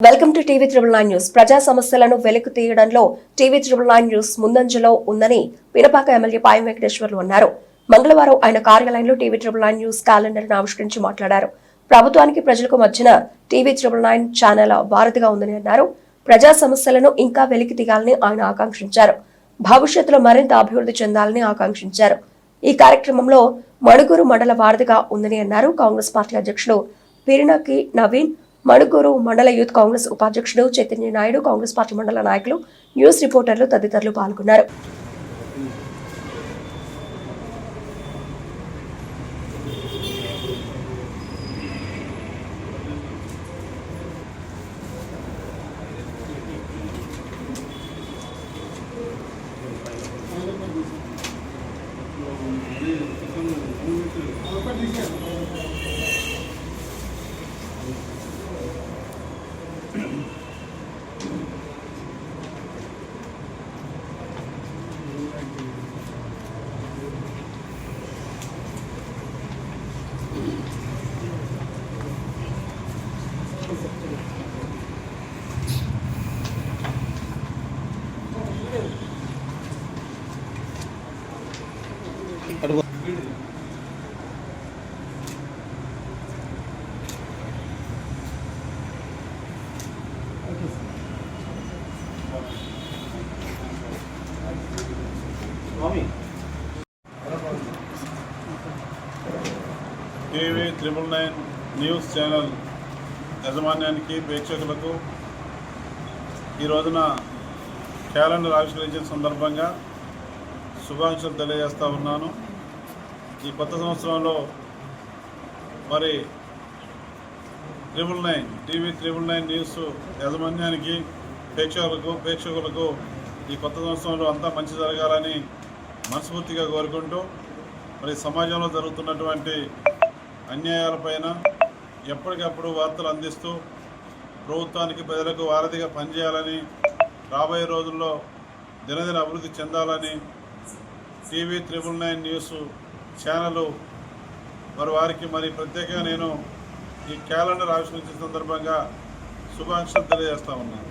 Welcome to TV triple nine news. ప్రజా సమస్యలను వెలుగు తీయడంలో టీవీ త్రిబుల్ నైన్ న్యూస్ ముందంజలో ఉందని పినపాక ఎమ్మెల్యే పాయం వెంకటేశ్వర్లు అన్నారు. మంగళవారం ఆయన కార్యాలయంలో TV triple nine news calendar ఆవిష్కరించి మాట్లాడారు. ప్రభుత్వానికి ప్రజలకు మధ్యన టీవీ త్రిబుల్ నైన్ ఛానల్ వారధిగా ఉందని అన్నారు. ప్రజా సమస్యలను ఇంకా వెలికి తీయాలని ఆయన ఆకాంక్షించారు. భవిష్యత్తులో మరింత అభివృద్ధి చెందాలని ఆకాంక్షించారు. ఈ కార్యక్రమంలో మణుగూరు మండల వారధిగా ఉందని అన్నారు. కాంగ్రెస్ పార్టీ అధ్యక్షుడు పిరినకి నవీన్ మణుగూరు మండల యూత్ కాంగ్రెస్ ఉపాధ్యక్షుడు చైతన్య నాయుడు కాంగ్రెస్ పార్టీ మండల నాయకులు న్యూస్ రిపోర్టర్లు తదితరులు పాల్గొన్నారు. TV triple nine news channel యాజమాన్యానికి ప్రేక్షకులకు ఈ రోజున క్యాలెండర్ ఆవిష్కరించిన సందర్భంగా శుభాకాంక్షలు తెలియజేస్తా ఉన్నాను. ఈ కొత్త సంవత్సరంలో మరి triple nine TV triple nine news యాజమాన్యానికి ప్రేక్షకులకు ప్రేక్షకులకు ఈ కొత్త సంవత్సరంలో అంతా మంచి జరగాలని మనస్ఫూర్తిగా కోరుకుంటూ మరి సమాజంలో జరుగుతున్నటువంటి అన్యాయాలపైన ఎప్పటికప్పుడు వార్తలు అందిస్తూ ప్రభుత్వానికి ప్రజలకు వారధిగా పనిచేయాలని రాబోయే రోజుల్లో దినదిన అభివృద్ధి చెందాలని TV triple nine news channel మరి వారికి మరి ప్రత్యేకంగా నేను ఈ క్యాలెండర్ ఆవిష్కరించిన సందర్భంగా శుభాకాంక్షలు తెలియజేస్తా ఉన్నాను.